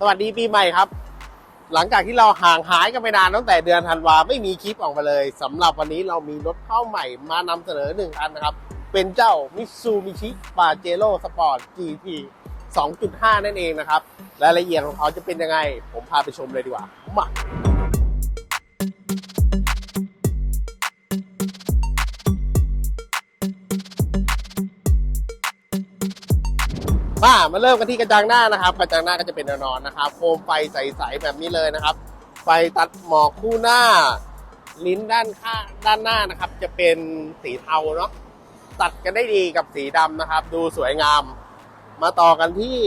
สวัสดีปีใหม่ครับ หลังจากที่เราห่างหายกันไปนานตั้งแต่เดือนธันวาไม่มีคลิปออกมาเลยสำหรับวันนี้เรามีรถเข้าใหม่มานำเสนอหนึ่งอันนะครับ เป็นเจ้ามิซูมิชิปาเจโร่สปอร์ต GT 2.5 นั่นเองนะครับ รายละเอียดของเขาจะเป็นยังไง ผมพาไปชมเลยดีกว่ามา มามาเริ่มกันที่กระจังหน้านะครับ กระจังหน้าก็จะเป็นแนวนอนนะครับ โคมไฟใสๆแบบนี้เลยนะครับ ไฟตัดหมอกคู่หน้า ลิ้นด้านข้างด้านหน้านะครับ จะเป็นสีเทาเนาะตัดกันได้ดีกับสีดำนะครับ ดูสวยงาม มาต่อกันที่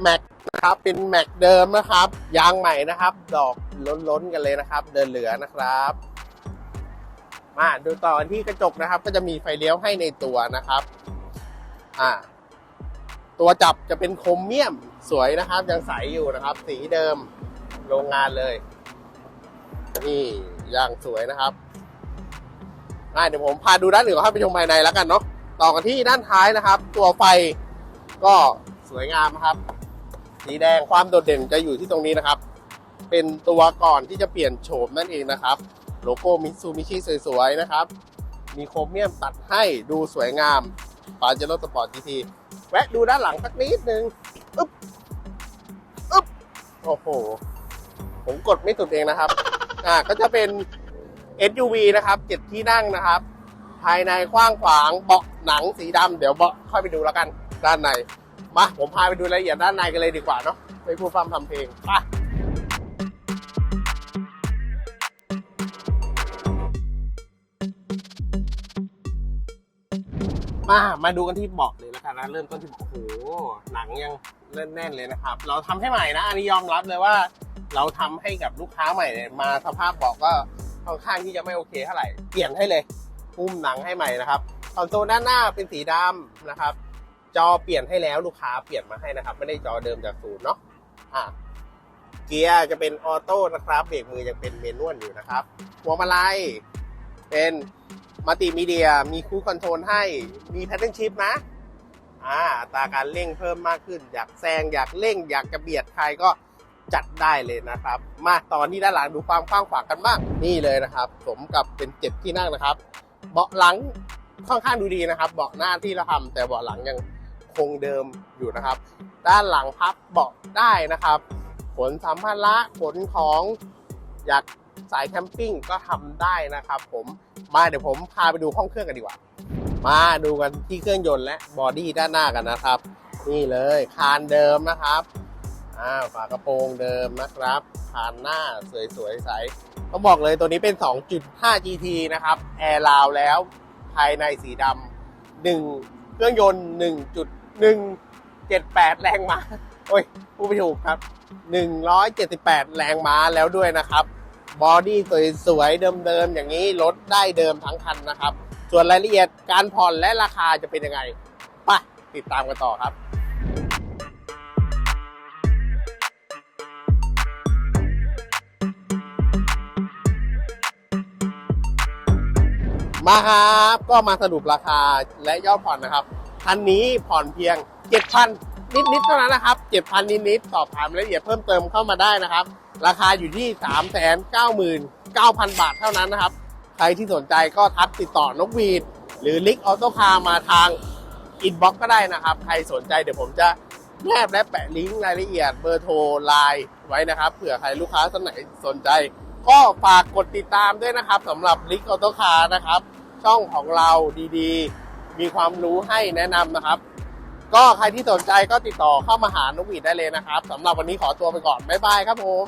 แม็กนะครับเป็นแม็กเดิมนะครับ ยางใหม่นะครับ ดอกล้นๆกันเลยนะครับ เดินเหลือนะครับมาดูต่อที่กระจกนะครับ ก็จะมีไฟเลี้ยวให้ในตัวนะครับ อ่า ตัวจับจะเป็นโครเมียมสวยนะครับ ยังใสอยู่นะครับ สีเดิมโรงงานเลย นี่อย่างสวยนะครับอ่าเดี๋ยวผมพาดูด้านหนึ่งให้ไปชมภายในแล้วกันเนาะต่อกันที่ด้านท้ายนะครับ ตัวไฟก็สวยงามนะครับ สีแดงความโดดเด่นจะอยู่ที่ตรงนี้นะครับ เป็นตัวก่อนที่จะเปลี่ยนโฉมนั่นเองนะครับ โลโก้มิซูมิชิสวยๆนะครับ มีโครเมียมตัดให้ดูสวยงามปาเจโร่สปอร์ตจีที แวะดูด้านหลังสักนิดนึงอึ๊บอึ๊บโอ้โห ผมกดไม่สุดเองนะครับ อ่า ก็จะเป็น SUV นะครับเจ็ดที่นั่งนะครับ ภายในกว้างขวางเบาะหนังสีดำเดี๋ยวเบาะค่อยไปดูแล้วกันด้านใน มา ผมพาไปดูรายละเอียดด้านในกันเลยดีกว่าเนาะไปพูดฟังทำเพลงไปมา มาดูกันที่เบาะเลย แล้วกันนะเริ่มต้นที่บาะโอ้โหหนังยังเล่นแน่นเลยนะครับ เราทำให้ใหม่นะอันนี้ยอมรับเลยว่า เราทำให้กับลูกค้าใหม่เนี่ยมาสภาพบาะก็ค่อนข้างที่จะไม่โอเคเท่าไหร่เปลี่ยนให้เลยหุ้มหนังให้ใหม่นะครับคอนโซลด้านหน้าเป็นสีดำนะครับ จอเปลี่ยนให้แล้วลูกค้าเปลี่ยนมาให้นะครับ ไม่ได้จอเดิมจากศูนย์เนาะอะเกียร์จะเป็นออโต้นะครับเบรกมือยังเป็นเมนวลอยู่นะครับพวงมาลัยเป็นมัลติมีเดีย มีคู c คอนโทรลให้ มีแพทเทิร์นชิพนะ อ่าตาการเร่งเพิ่มมากขึ้น อยากแซงอยากเร่ง อยากจะเบียดใครก็จัดได้เลยนะครับ มาตอนที่ด้านหลังดูความกว้างขวางกันบ้างนี่เลยนะครับ สมกับเป็นเจ็ดที่นั่งนะครับ เบาะหลังค่อนข้างดูดีนะครับ เบาะหน้าที่เราทำแต่เบาะหลังยังคงเดิมอยู่นะครับ ด้านหลังพับเบาะได้นะครับ ขนสัมภาระขนของอยากสายแคมปิ้งก็ทำได้นะครับ ผมมาเดี๋ยวผมพาไปดูห้องเครื่องกันดีกว่า มาดูกันที่เครื่องยนต์และบอดี้ด้านหน้ากันนะครับ นี่เลยคานเดิมนะครับอ่าฝากระโปรงเดิมนะครับคานหน้าสวยๆใสต้องบอกเลยตัวนี้เป็น 2.5 GT นะครับแอร์ลาวแล้วภายในสีดำหนึ่งเครื่องยนต์1.178 แรงม้าโอ้ยพูดไม่ถูกครับ 178 แรงม้าแล้วด้วยนะครับ บอดี้สวยๆเดิมๆอย่างนี้รถได้เดิมทั้งคันนะครับ ส่วนรายละเอียดการผ่อนและราคาจะเป็นยังไงไปติดตามกันต่อครับมาครับก็มาสรุปราคาและยอดผ่อนนะครับ คันนี้ผ่อนเพียง 7,000 นิดๆเท่านั้นนะครับ7,000นิดๆสอบถามรายละเอียดเพิ่มเติมเข้ามาได้นะครับ ราคาอยู่ที่399,000บาทเท่านั้นนะครับ ใครที่สนใจก็ทักติดต่อนกวีด หรือลิกออโต้คาร์มาทางอินบ็อกก็ได้นะครับ ใครสนใจเดี๋ยวผมจะแนบและแปะลิงก์รายละเอียดเบอร์โทรไลน์ไว้นะครับเผื่อใครลูกค้าท่านไหนสนใจ ก็ฝากกดติดตามด้วยนะครับสำหรับลิกออโต้คาร์นะครับ ช่องของเราดีๆ มีความรู้ให้แนะนำนะครับ ก็ใครที่สนใจก็ติดต่อเข้ามาหานกหวีดได้เลยนะครับสำหรับวันนี้ขอตัวไปก่อนบ๊ายบายครับผม